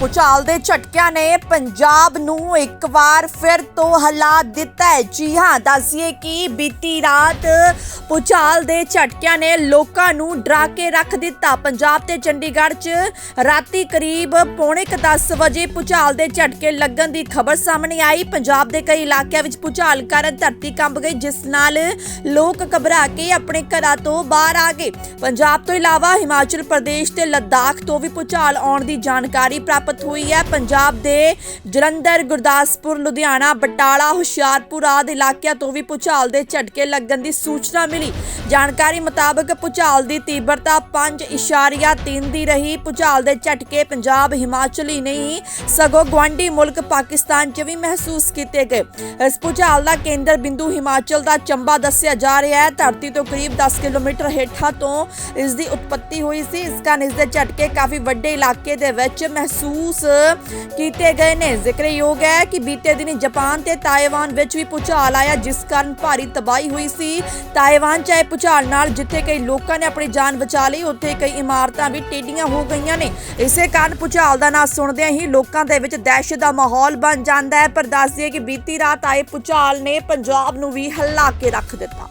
ਭੂਚਾਲ ਦੇ ਝਟਕਿਆਂ ਨੇ ਪੰਜਾਬ ਨੂੰ ਇੱਕ ਵਾਰ ਫਿਰ ਤੋਂ ਹਿਲਾ ਦਿੱਤਾ ਹੈ। ਜੀ ਹਾਂ, ਦੱਸਿਏ ਕਿ ਬੀਤੀ ਰਾਤ ਭੂਚਾਲ ਦੇ ਝਟਕਿਆਂ ਨੇ ਲੋਕਾਂ ਨੂੰ ਡਰਾ ਕੇ ਰੱਖ ਦਿੱਤਾ। ਪੰਜਾਬ ਤੇ ਚੰਡੀਗੜ੍ਹ 'ਚ ਰਾਤੀ ਕਰੀਬ ਪੌਣੇ ਕੁ 10 ਵਜੇ ਭੂਚਾਲ ਦੇ ਝਟਕੇ ਲੱਗਣ ਦੀ ਖਬਰ ਸਾਹਮਣੇ ਆਈ। ਪੰਜਾਬ ਦੇ ਕਈ ਇਲਾਕਿਆਂ ਵਿੱਚ ਭੂਚਾਲ ਕਾਰਨ ਧਰਤੀ ਕੰਬ ਗਈ, ਜਿਸ ਨਾਲ ਲੋਕ ਘਬਰਾ ਕੇ ਆਪਣੇ ਘਰਾਂ ਤੋਂ ਬਾਹਰ ਆ ਗਏ। ਪੰਜਾਬ ਤੋਂ ਇਲਾਵਾ ਹਿਮਾਚਲ ਪ੍ਰਦੇਸ਼ ਤੇ ਲੱਦਾਖ ਤੋਂ ਵੀ ਭੂਚਾਲ ਆਉਣ ਦੀ ਜਾਣਕਾਰੀ ਪ੍ਰਾਪਤ ਹੋਈ ਹੈ। ਪੰਜਾਬ ਦੇ ਜਲੰਧਰ, ਗੁਰਦਾਸਪੁਰ, ਲੁਧਿਆਣਾ, ਬਟਾਲਾ, ਹੁਸ਼ਿਆਰਪੁਰ ਆਦਿ ਇਲਾਕਿਆਂ ਤੋਂ ਵੀ ਭੂਚਾਲ ਦੇ ਝਟਕੇ ਲੱਗਣ ਦੀ ਸੂਚਨਾ ਮਿਲੀ। ਜਾਣਕਾਰੀ ਮੁਤਾਬਕ ਭੂਚਾਲ ਦੀ ਤੀਬਰਤਾ 5.3 ਦੀ ਰਹੀ। ਭੂਚਾਲ ਦੇ ਝਟਕੇ ਪੰਜਾਬ, ਹਿਮਾਚਲ ਹੀ ਨਹੀਂ, ਸਗੋਂ ਗਵਾਂਢੀ ਮੁਲਕ ਪਾਕਿਸਤਾਨ 'ਚ ਵੀ ਮਹਿਸੂਸ ਕੀਤੇ ਗਏ। ਇਸ ਭੂਚਾਲ ਦਾ ਕੇਂਦਰ ਬਿੰਦੂ ਹਿਮਾਚਲ ਦਾ ਚੰਬਾ ਦੱਸਿਆ ਜਾ ਰਿਹਾ ਹੈ। ਧਰਤੀ ਤੋਂ ਕਰੀਬ 10 ਕਿਲੋਮੀਟਰ ਹੇਠਾਂ ਤੋਂ ਇਸ ਦੀ ਉਤਪਤੀ ਹੋਈ ਸੀ। ਇਸ ਕਾਰਨ ਇਸ ਦੇ ਝਟਕੇ ਕਾਫੀ ਵੱਡੇ ਇਲਾਕੇ ਦੇ ਵਿੱਚ ਮਹਿਸੂਸ ਕੀਤੇ ਗਏ ਨੇ। ਜ਼ਿਕਰਯੋਗ ਹੈ ਕਿ ਬੀਤੇ ਦਿਨੀ ਜਾਪਾਨ ਤੇ ਤਾਇਵਾਨ ਵਿੱਚ ਵੀ ਭੂਚਾਲ ਆਇਆ, ਜਿਸ ਕਾਰਨ ਭਾਰੀ ਤਬਾਹੀ ਹੋਈ ਸੀ। ਤਾਇਵਾਨ ਚਾਹੇ ਭੂਚਾਲ ਨਾਲ ਜਿੱਥੇ ਕਈ ਲੋਕਾਂ ਨੇ ਆਪਣੀ ਜਾਨ ਬਚਾ ਲਈ, ਉੱਥੇ ਕਈ ਇਮਾਰਤਾਂ ਵੀ ਟੇਢੀਆਂ ਹੋ ਗਈਆਂ ਨੇ। ਇਸੇ ਕਾਰਨ ਭੂਚਾਲ ਦਾ ਨਾਂ ਸੁਣਦਿਆਂ ਹੀ ਲੋਕਾਂ ਦੇ ਵਿੱਚ ਦਹਿਸ਼ਤ ਦਾ ਮਾਹੌਲ ਬਣ ਜਾਂਦਾ ਹੈ। ਪਰ ਦੱਸ ਦਈਏ ਕਿ ਬੀਤੀ ਰਾਤ ਆਏ ਭੂਚਾਲ ਨੇ ਪੰਜਾਬ ਨੂੰ ਵੀ ਹਿਲਾ ਕੇ ਰੱਖ ਦਿੱਤਾ।